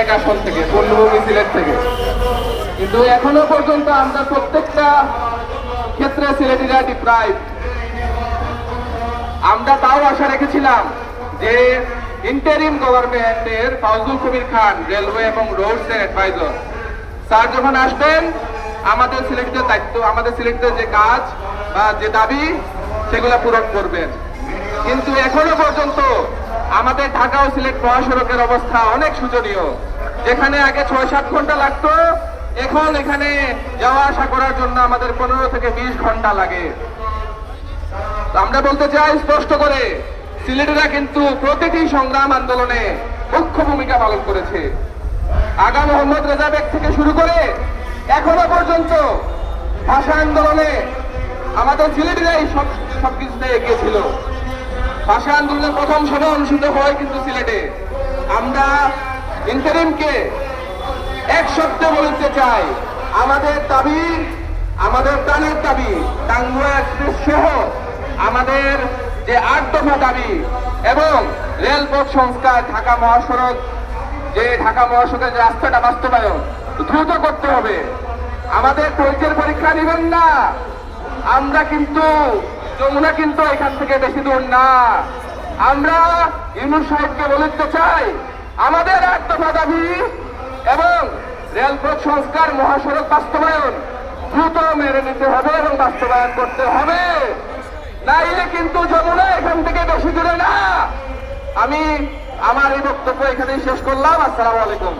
এক আসন থেকে, পূর্ণভূমি সিলেট থেকে। কিন্তু এখনও পর্যন্ত আমরা প্রত্যেকটা ক্ষেত্রে সিলেটিরা ডিপ্রাইভ আমরা তাও আশা রেখেছিলাম যে ইন্টারিম গভর্নমেন্টের কবির খান রেলওয়ে এবং রোডস এর স্যার যখন আসবেন, আমাদের সিলেক্টের দায়িত্ব, আমাদের সিলেক্টের যে কাজ বা যে দাবি, সেগুলো পূরণ করবেন। কিন্তু এখনও পর্যন্ত আমাদের ঢাকা ও সিলেট মহাসড়কের অবস্থা অনেক শোচনীয়। যেখানে আগে ছয় সাত ঘণ্টা লাগতো, এখন এখানে যাওয়া আসা করার জন্য আমাদের পনেরো থেকে বিশ ঘণ্টা লাগে। আমরা বলতে চাই স্পষ্ট করে, সিলেটেরা কিন্তু প্রতিটি সংগ্রাম আন্দোলনে মুখ্য ভূমিকা পালন করেছে। আগা মোহাম্মদ রেজা বেগ থেকে শুরু করে এখনও পর্যন্ত ভাষা আন্দোলনে আমাদের সিলেটেরাই সব সবকিছুতে এগিয়ে ছিল। ভাষা আন্দোলনের প্রথম সভা অনুষ্ঠিত হয় কিন্তু সিলেটে। আমরা ইন্টারিমকে এক শব্দে বলতে চাই। আমাদের দাবি, আমাদের প্রাণের দাবি, টাঙ্গুয়া এক্সপ্রেস সহ আমাদের যে আট দফা দাবি এবং রেলপথ সংস্কার ঢাকা মহাসড়ক, যে ঢাকা মহাসড়কের রাস্তাটা বাস্তবায়ন দ্রুত করতে হবে। আমাদের পরীক্ষার পরীক্ষা নেবেন না। আমরা কিন্তু যমুনা কিন্তু এখান থেকে বেশি দূর না। আমরা ইউনুস সাহেবকে বলতে চাই, আমাদের আট দফা দাবি এবং রেলপথ সংস্কার মহাসড়ক বাস্তবায়ন দ্রুত মেনে নিতে হবে এবং বাস্তবায়ন করতে হবে। নাইলে কিন্তু যমুনা এখান থেকে বেশি দূরে না। আমি আমার এই বক্তব্য এখানেই শেষ করলাম। আসসালামু আলাইকুম।